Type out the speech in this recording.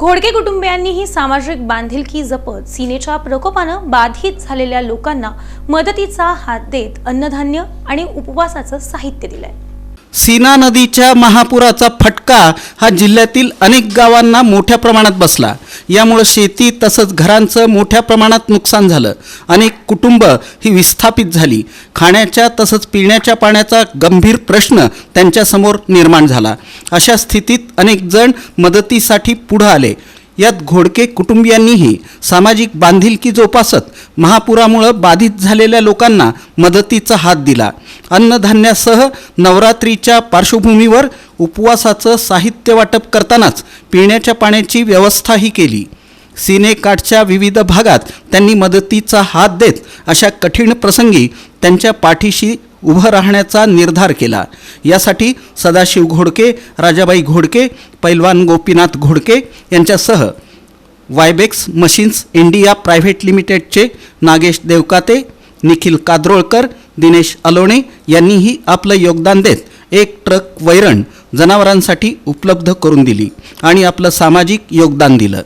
घोडके कुटुंबियांनीही सामाजिक बांधिलकी जपत सीनेच्या प्रकोपानं बाधित झालेल्या लोकांना मदतीचा हात देत अन्नधान्य आणि उपवासाचं साहित्य दिलंय. सीना नदीच्या महापुराचा फटका हा जिल्ह्यातील अनेक गावांना मोठ्या प्रमाणात बसला. यामुळं शेती तसंच घरांचं मोठ्या प्रमाणात नुकसान झालं. अनेक कुटुंब ही विस्थापित झाली. खाण्याच्या तसंच पिण्याच्या पाण्याचा गंभीर प्रश्न त्यांच्यासमोर निर्माण झाला. अशा स्थितीत अनेक जण मदतीसाठी पुढं आले. यात घोडके कुटुंबियांनीही सामाजिक बांधिलकी जोपासत महापुरामुळं बाधित झालेल्या लोकांना मदतीचा हात दिला. अन्नधान्यासह नवरात्रीच्या पार्श्वभूमीवर उपवासाचं साहित्य वाटप करतानाच पिण्याच्या पाण्याची व्यवस्थाही केली. सीनेकाठच्या विविध भागात त्यांनी मदतीचा हात देत अशा कठीण प्रसंगी त्यांच्या पाठीशी उभं राहण्याचा निर्धार केला. यासाठी सदाशिव घोडके राजाबाई घोडके पैलवान गोपीनाथ घोडके यांच्यासह वायबेक्स मशीन्स इंडिया प्रायव्हेट लिमिटेडचे नागेश देवकाते निखिल काद्रोळकर दिनेश अलोणे यांनीही आपलं योगदान देत एक ट्रक वैरण जनावरांसाठी उपलब्ध करून दिली आणि आपलं सामाजिक योगदान दिलं.